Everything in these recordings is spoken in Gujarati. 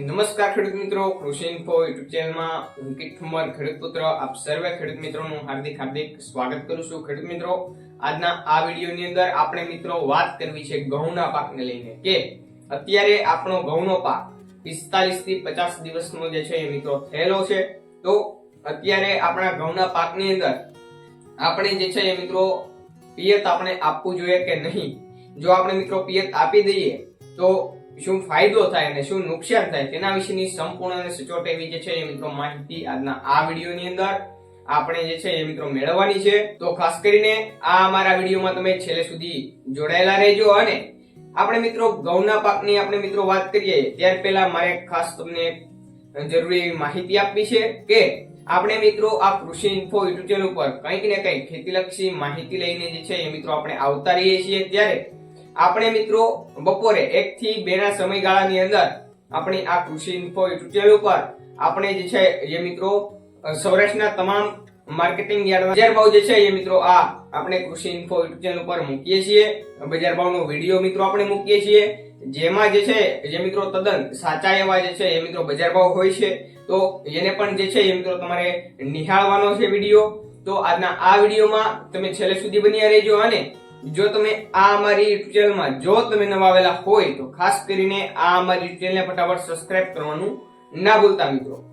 નમસ્કાર ખેડૂત મિત્રો, કૃષિ ઇન્ફો યુટ્યુબ ચેનલમાં હું ઠુમર ખેડૂત પુત્ર, આપ સર્વે ખેડૂત મિત્રોનું હાર્દિક હાર્દિક સ્વાગત કરું છું. ખેડૂત મિત્રો, આજના આ વિડીયોની અંદર આપણે મિત્રો વાત કરવી છે ઘઉંના પાકને લઈને કે અત્યારે આપણો ઘઉંનો પાક પિસ્તાલીસથી પચાસ દિવસનો જે છે એ મિત્રો થયેલો છે. તો અત્યારે આપણા ઘઉંના પાકની અંદર આપણે જે છે એ મિત્રો પિયત આપણે આપવું જોઈએ કે નહીં? જો આપણે મિત્રો પિયત આપી દઈએ, તો શું ફાયદો થાય અને શું નુકસાન થાય તેના વિશેની સંપૂર્ણ અને સચોટ એવી જે છે એ મિત્રો માહિતી આજના આ વિડીયોની અંદર આપણે જે છે એ મિત્રો મેળવવાની છે. તો ખાસ કરીને આ અમારા વિડીયોમાં તમે છેલ્લે સુધી જોડાયેલા રહેજો અને આપણે મિત્રો ઘઉંના પાકની આપણે મિત્રો વાત કરીએ, ત્યાર પહેલા મારે ખાસ તમને જરૂરી એવી માહિતી આપવી છે કે આપણે મિત્રો આ કૃષિ ઇન્ફો યુટ્યુબ ચેનલ ઉપર કંઈક ને કંઈક ખેતીલક્ષી માહિતી લઈને જે છે એ મિત્રો આપણે આવતા રહીએ છીએ. ત્યારે આપણે મિત્રો, બપોરે એક થી બે ના સમયગાળાની અંદર આપણી આ કૃષિ ઇન્ફો યુટ્યુબ ઉપર આપણે જે છે, જે મિત્રો સૌરાષ્ટ્રના તમામ માર્કેટિંગ યાર્ડ બજાર ભાવ જે છે, એ મિત્રો આ આપણે કૃષિ ઇન્ફો ચેનલ ઉપર મૂકીએ છીએ. બજાર ભાવનો વીડિયો મિત્રો આપણે મૂકીએ છીએ. જેમાં જે છે, જે મિત્રો તદ્દન સાચા એવા જે છે, એ મિત્રો બજાર ભાવ હોય છે. તો એને પણ જે છે, એ મિત્રો તમારે નિહાળવાનો છે વીડિયો. તો આજના આ વિડીયોમાં તમે છેલ્લે સુધી બન્યા રહેજો અને જો તમે આ અમારી ચેનલમાં જો તમે નવા આવેલા હોય તો ખાસ કરીને આ અમારી ચેનલને ફટાફટ સબસ્ક્રાઇબ કરવાનું ના ભૂલતા મિત્રો.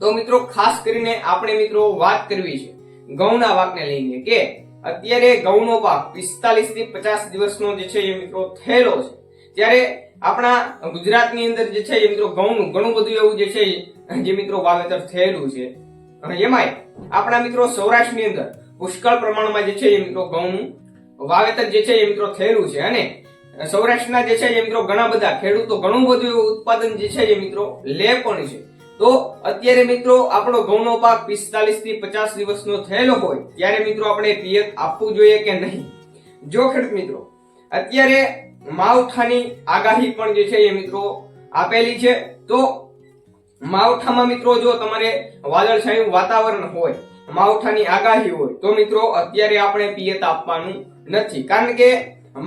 તો મિત્રો, ખાસ કરીને આપણે મિત્રો વાત કરવી છે ઘઉંના પાકને લઈને કે અત્યારે ઘઉંનો પાક પિસ્તાલીસથી પચાસ દિવસનો જે છે એ મિત્રો થયેલો છે. ત્યારે આપણા ગુજરાતની અંદર જે છે એ મિત્રો ઘઉંનું ઘણું બધું એવું જે છે જે મિત્રો વાવેતર થયેલું છે. અને એમાંય આપણા મિત્રો સૌરાષ્ટ્રની અંદર પુષ્કળ પ્રમાણમાં જે છે એ મિત્રો ઘઉંનું વાવેતર જે છે એ મિત્રો થયેલું છે અને સૌરાષ્ટ્રના જે છે એ મિત્રો ઘણા બધા ખેડૂતો ઘણું બધું એવું ઉત્પાદન જે છે એ મિત્રો લે પણ છે. તો અત્યારે મિત્રો આપણો ઘઉંનો પાક પિસ્તાલીસથી પચાસ દિવસનો થયેલો હોય, ત્યારે મિત્રો આપણે પિયત આપવું જોઈએ કે નહીં? જો ખેડૂત મિત્રો, અત્યારે માવઠાની આગાહી પણ જે છે એ મિત્રો આપેલી છે, તો માવઠામાં મિત્રો જો તમારે વાદળછાયું વાતાવરણ હોય માવઠાની આગાહી હોય તો મિત્રો અત્યારે આપણે પિયત આપવાનું નથી. કારણ કે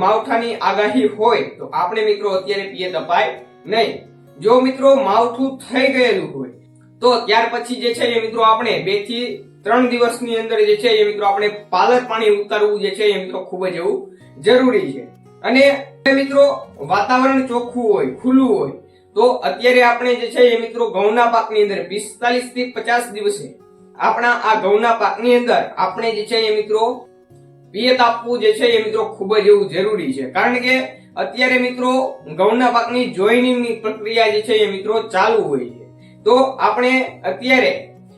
માવઠાની આગાહી હોય તો આપણે મિત્રો અત્યારે પિયત અપાય નહીં. જો મિત્રો માવઠું થઈ ગયેલું હોય તો ત્યાર પછી જે છે એ મિત્રો આપણે બેથી ત્રણ દિવસની અંદર જે છે એ મિત્રો આપણે પાલર પાણી ઉતારવું જે છે એ મિત્રો ખૂબ જ એવું જરૂરી છે. અને મિત્રો વાતાવરણ ચોખ્ખું હોય, ખુલ્લું હોય તો અત્યારે આપણે જે છે એ મિત્રો ઘઉંના પાકની અંદર પિસ્તાલીસથી પચાસ દિવસે આપણા આ ઘઉંના પાકની અંદર આપણે જે છે એ મિત્રો પિયત આપવું જે છે એ મિત્રો ખૂબ જ એવું જરૂરી છે. કારણ કે અત્યારે મિત્રો ઘઉંના પાકની જોઈનિંગની પ્રક્રિયા જે છે એ મિત્રો ચાલુ હોય છે. તો આપણે અત્યારે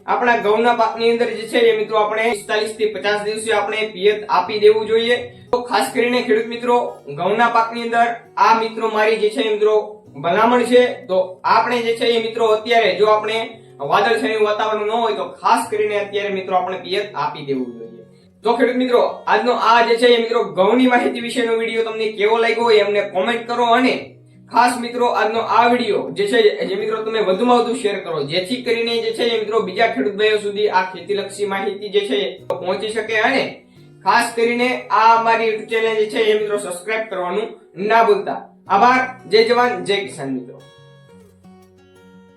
આપણા ઘઉંના પાકની અંદર જે છે એ મિત્રો આપણે પિસ્તાલીસથી પચાસ દિવસે આપણે પિયત આપી દેવું જોઈએ. તો ખાસ કરીને ખેડૂત મિત્રો, ઘઉંના પાકની અંદર આ મિત્રો મારી જે છે મિત્રો ભલામણ છે. તો આપણે જે છે એ મિત્રો અત્યારે જો આપણે વાદળછાયું વાતાવરણ ન હોય તો ખાસ કરીને અત્યારે મિત્રો આપણે પિયત આપી દેવું જોઈએ. તો ખેડૂત મિત્રો, આજનો આ જે છે એ મિત્રો ઘઉંની માહિતી વિશેનો વીડિયો તમને કેવો લાગ્યો હોય એમને કોમેન્ટ કરો અને ખાસ મિત્રો, આજનો આ વીડિયો જે છે જે મિત્રો તમે વધુમાં વધુ શેર કરો, જેથી કરીને જે છે એ મિત્રો બીજા ખેડૂત ભાઈઓ સુધી આ ખેતીલક્ષી માહિતી જે છે પહોંચી શકે અને ખાસ કરીને આ અમારી યુટ્યુબ ચેનલ જે છે એ મિત્રો સબસ્ક્રાઇબ કરવાનું ના ભૂલતા. આભાર. જય જવાન. જય કિસાન મિત્રો.